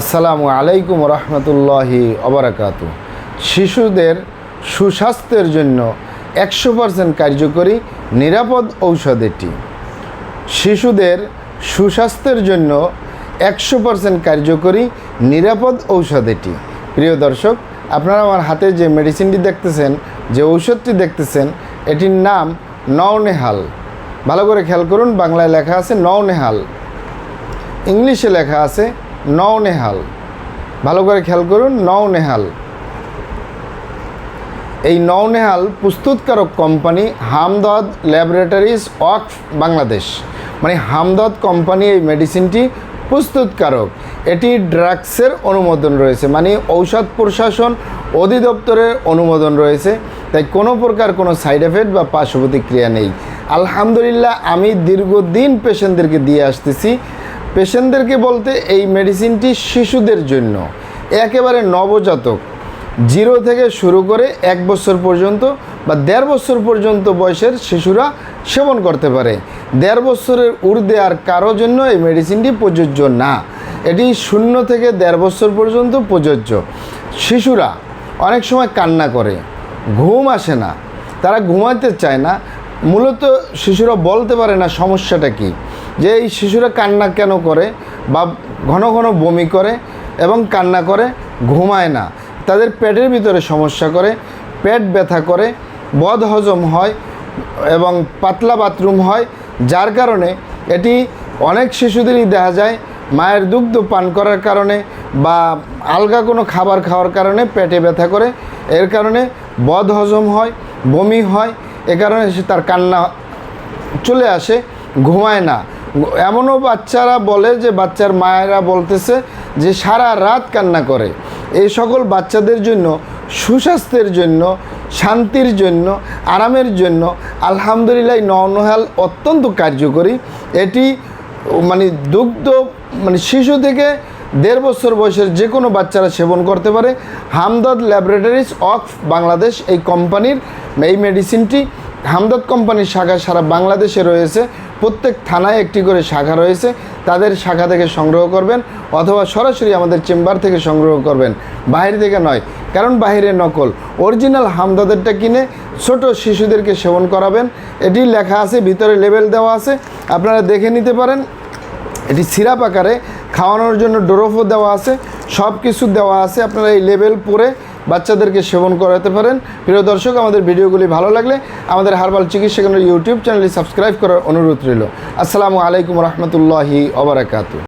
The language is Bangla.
আসসালামু আলাইকুম রহমতুল্লাহি অবরাকাত। শিশুদের সুস্বাস্থ্যের জন্য একশো পার্সেন্ট কার্যকরী নিরাপদ ঔষধ এটি। শিশুদের সুস্বাস্থ্যের জন্য একশো পার্সেন্ট কার্যকরী নিরাপদ ঔষধ এটি। প্রিয় দর্শক, আপনারা আমার হাতে যে মেডিসিনটি দেখতেছেন, যে ঔষধটি দেখতেছেন, এটির নাম নওনেহাল। ভালো করে খেয়াল করুন, বাংলায় লেখা আছে নওনেহাল। ইংলিশে লেখা আছে নওনেহাল ভালো করে খেয়াল করুন নওনেহাল এই নওনেহাল প্রস্তুতকারক কোম্পানি হামদদ ল্যাবরেটরিজ ওয়াকফ বাংলাদেশ। মানে হামদদ কোম্পানি এই মেডিসিনটি প্রস্তুতকারক। এটি ড্রাগসের অনুমোদন রয়েছে মানে ঔষধ প্রশাসন অধিদপ্তরের অনুমোদন রয়েছে। তাই কোনো প্রকার কোনো সাইড এফেক্ট বা পার্শ্ব প্রতিক্রিয়া নেই। আলহামদুলিল্লাহ, আমি দীর্ঘদিন পেশেন্টদেরকে দিয়ে আসতেছি। পেশেন্টদেরকে বলতে এই মেডিসিনটি শিশুদের জন্য। একেবারে নবজাতক। জিরো থেকে শুরু করে এক বছর পর্যন্ত বা দেড় বছর পর্যন্ত বয়সের শিশুরা সেবন করতে পারে। দেড় বছরের ঊর্ধ্বে আর কারও জন্য এই মেডিসিনটি প্রযোজ্য না। এটি শূন্য থেকে দেড় বছর পর্যন্ত প্রযোজ্য। শিশুরা অনেক সময় কান্না করে, ঘুম আসে না, তারা ঘুমাতে চায় না। মূলত শিশুরা বলতে পারে না সমস্যাটা কি। যে এই শিশুরা কান্না কেন করে বা ঘন ঘন বমি করে এবং কান্না করে, ঘুমায় না। তাদের পেটের ভিতরে সমস্যা করে, পেট ব্যথা করে, বদ হজম হয় এবং পাতলা বাথরুম হয়, যার কারণে এটি অনেক শিশুদেরই দেখা যায় মায়ের দুগ্ধ পান করার কারণে বা আলগা কোনো খাবার খাওয়ার কারণে পেটে ব্যথা করে। এর কারণে বদ হজম হয়, বমি হয়, এ কারণে সে তার কান্না চলে আসে, ঘুমায় না। এমনও বাচ্চারা বলে যে বাচ্চার মায়েরা বলতেছে যে সারা রাত কান্না করে। এই সকল বাচ্চাদের জন্য, সুস্বাস্থ্যের জন্য, শান্তির জন্য, আরামের জন্য আলহামদুলিল্লাহ নওনহাল অত্যন্ত কার্যকরী। এটি মানে দুগ্ধ মানে শিশু থেকে দেড় বছর বয়সের যে কোনো বাচ্চারা সেবন করতে পারে। হামদদ ল্যাবরেটরিজ অফ বাংলাদেশ এই কোম্পানির এই মেডিসিনটি হামদদ কোম্পানির শাখা সারা বাংলাদেশে রয়েছে। প্রত্যেক থানায় একটি করে শাখা রয়েছে। তাদের শাখা থেকে সংগ্রহ করবেন অথবা সরাসরি আমাদের চেম্বার থেকে সংগ্রহ করবেন। বাইরে থেকে নয়, কারণ বাইরে নকল। অরিজিনাল হামদাদেরটা কিনে ছোট শিশুদেরকে সেবন করাবেন। এটি লেখা আছে, ভিতরে লেবেল দেওয়া আছে। আপনারা দেখে নিতে পারেন। এটি সিরাপ আকারে খাওয়ানোর জন্য ডোরফও দেওয়া আছে। সব কিছু দেওয়া আছে। আপনারা এই লেবেল পরে বাচ্চাদেরকে সেবন করাতে পারেন। প্রিয় দর্শক, আমাদের ভিডিওগুলি ভালো লাগলে আমাদের হারবাল চিকিৎসা কেন্দ্র ইউটিউব চ্যানেলটি সাবস্ক্রাইব করার অনুরোধ রইল। আসসালামু আলাইকুম রহমতুল্লাহি ওবরাকাতু